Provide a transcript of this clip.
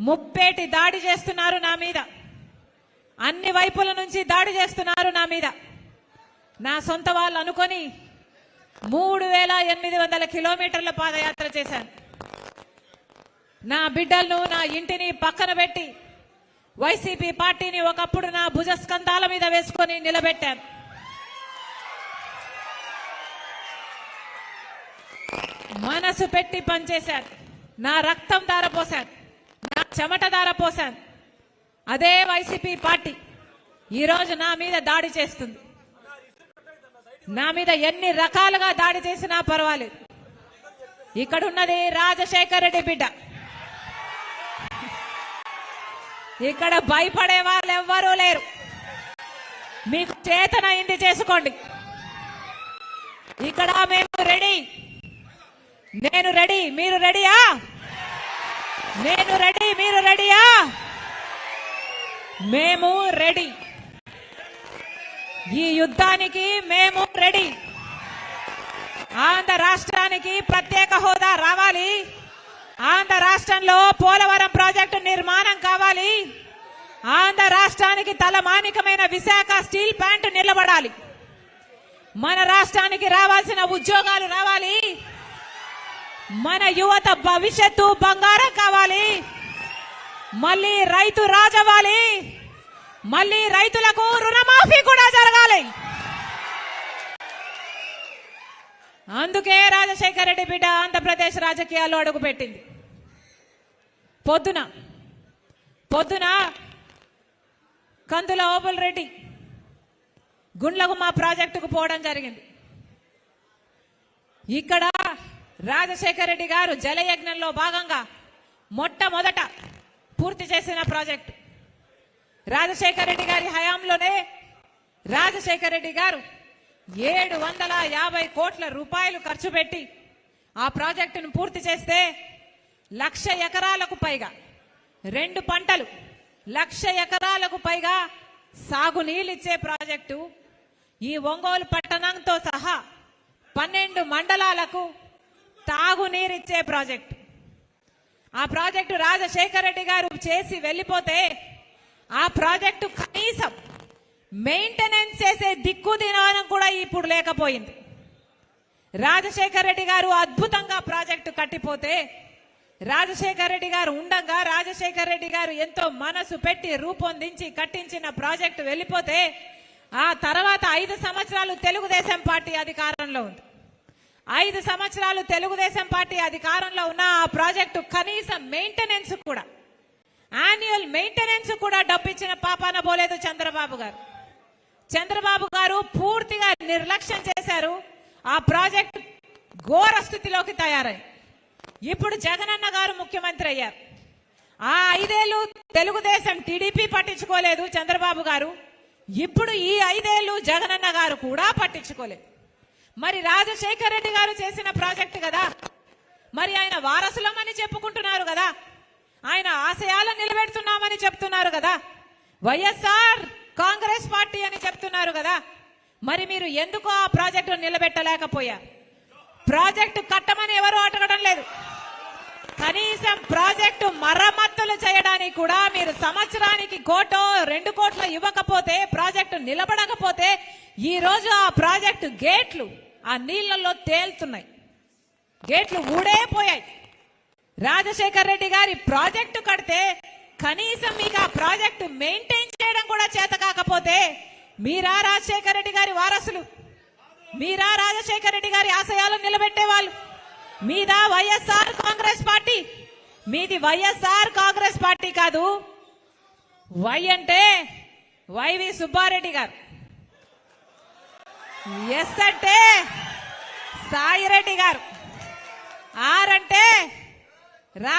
ముప్పేటి దాడి చేస్తున్నారు నా మీద. అన్ని వైపుల నుంచి దాడి చేస్తున్నారు నా మీద. నా సొంత వాళ్ళు అనుకొని మూడు వేల ఎనిమిది వందల కిలోమీటర్ల పాదయాత్ర చేశాను. నా బిడ్డలను నా ఇంటిని పక్కన పెట్టి వైసీపీ పార్టీని ఒకప్పుడు నా భుజస్కంధాల మీద వేసుకొని నిలబెట్టాను. మనసు పెట్టి పనిచేశాను. నా రక్తం దారపోశాను చెమట చెమట దారపోశాను అదే వైసీపీ పార్టీ ఈరోజు నా మీద దాడి చేస్తుంది. నా మీద ఎన్ని రకాలుగా దాడి చేసినా పర్వాలేదు. ఇక్కడున్నది రాజశేఖర రెడ్డి బిడ్డ. ఇక్కడ భయపడే వాళ్ళు ఎవ్వరూ లేరు. మీకు చేతనైంది చేసుకోండి. ఇక్కడ మేము రెడీ. నేను రెడీ. మీరు రెడీయా? నేను రెడీ మీరు రెడీయా? మేము రెడీ. ఈ యుద్ధానికి మేము రెడీ. ఆంధ్ర రాష్ట్రానికి ప్రత్యేక హోదా రావాలి. ఆంధ్ర రాష్ట్రంలో పోలవరం ప్రాజెక్టు నిర్మాణం కావాలి. ఆంధ్ర రాష్ట్రానికి తలమానికమైన విశాఖ స్టీల్ ప్లాంట్ నిలబడాలి. మన రాష్ట్రానికి రావాల్సిన ఉద్యోగాలు రావాలి. మన యువత భవిష్యత్తు బంగారం కావాలి. మళ్ళీ రైతు రాజవ్వాలి. మళ్ళీ రైతులకు రుణమాఫీ కూడా జరగాలి. అందుకే రాజశేఖర రెడ్డి బిడ్డ ఆంధ్రప్రదేశ్ రాజకీయాల్లో అడుగుపెట్టింది. పొద్దున పొద్దున కందుల ఓబుల్ రెడ్డి గుండ్లకు మా ప్రాజెక్టుకు పోవడం జరిగింది. ఇక్కడ రాజశేఖర రెడ్డి గారు జలయజ్ఞంలో భాగంగా మొట్టమొదట పూర్తి చేసిన ప్రాజెక్టు. రాజశేఖర రెడ్డి గారి హయాంలోనే రాజశేఖర రెడ్డి గారు ఏడు వందల యాభై కోట్ల రూపాయలు ఖర్చు పెట్టి ఆ ప్రాజెక్టును పూర్తి చేస్తే లక్ష ఎకరాలకు పైగా రెండు పంటలు లక్ష ఎకరాలకు పైగా సాగునీళ్ళిచ్చే ప్రాజెక్టు ఈ ఒంగోలు పట్టణంతో సహా పన్నెండు మండలాలకు తాగునీరిచ్చే ప్రాజెక్టు. ఆ ప్రాజెక్టు రాజశేఖర రెడ్డి గారు చేసి వెళ్ళిపోతే ఆ ప్రాజెక్టు కనీసం మెయింటెనెన్స్ చేసే దిక్కు దినానం కూడా ఇప్పుడు లేకపోయింది. రాజశేఖర రెడ్డి గారు అద్భుతంగా ప్రాజెక్టు కట్టిపోతే రాజశేఖర రెడ్డి గారు ఉండగా రాజశేఖర రెడ్డి గారు ఎంతో మనసు పెట్టి రూపొందించి కట్టించిన ప్రాజెక్టు వెళ్ళిపోతే ఆ తర్వాత ఐదు సంవత్సరాలు తెలుగుదేశం పార్టీ అధికారంలో ఉంది. ఐదు సంవత్సరాలు తెలుగుదేశం పార్టీ అధికారంలో ఉన్న ఆ ప్రాజెక్టు కనీసం మెయింటెనెన్స్ కూడా యాన్యువల్ మెయింటెనెన్స్ కూడా డబ్బు ఇచ్చిన పాపాన పోలేదు చంద్రబాబు గారు. చంద్రబాబు గారు పూర్తిగా నిర్లక్ష్యం చేశారు. ఆ ప్రాజెక్ట్ ఘోర స్థితిలోకి తయారై ఇప్పుడు జగనన్న గారు ముఖ్యమంత్రి అయ్యారు. ఆ ఐదేళ్ళు తెలుగుదేశం టీడీపీ పట్టించుకోలేదు చంద్రబాబు గారు. ఇప్పుడు ఈ ఐదేళ్ళు జగనన్న గారు కూడా పట్టించుకోలేదు. మరి రాజశేఖర్ రెడ్డి గారు చేసిన ప్రాజెక్టు కదా. మరి ఆయన వారసులమని చెప్పుకుంటున్నారు కదా. ఆయన ఆశయాలను నిలబెడుతున్నామని చెప్తున్నారు కదా. వైఎస్ఆర్ కాంగ్రెస్ పార్టీ అని చెప్తున్నారు కదా. మరి మీరు ఎందుకు ఆ ప్రాజెక్టు నిలబెట్టలేకపోయా? ప్రాజెక్టు కట్టమని ఎవరు అడగడం లేదు. కనీసం ప్రాజెక్టు మరమ్మతులు చేయడానికి కూడా మీరు సంవత్సరానికి కోటో రెండు కోట్లు ఇవ్వకపోతే ప్రాజెక్టు నిలబడకపోతే ఈ రోజు ఆ ప్రాజెక్టు గేట్లు ఆ నీళ్ళలో తేలుతున్నాయి. గేట్లు ఊడే పోయాయి రాజశేఖర్ రెడ్డి గారి ప్రాజెక్టు కడితే కనీసం మీకు ఆ ప్రాజెక్టు మెయింటైన్ చేయడం కూడా చేత కాకపోతే మీరా రాజశేఖర్ రెడ్డి గారి వారసులు. మీరా రాజశేఖర్ రెడ్డి గారి ఆశయాలను నిలబెట్టేవాళ్ళు. మీదా వైఎస్ఆర్ కాంగ్రెస్ పార్టీ. మీది వైఎస్ఆర్ కాంగ్రెస్ పార్టీ కాదు. వై అంటే వైవి సుబ్బారెడ్డి గారు. ఎస్ అంటే సాయిరెడ్డి గారు. ఆర్ అంటే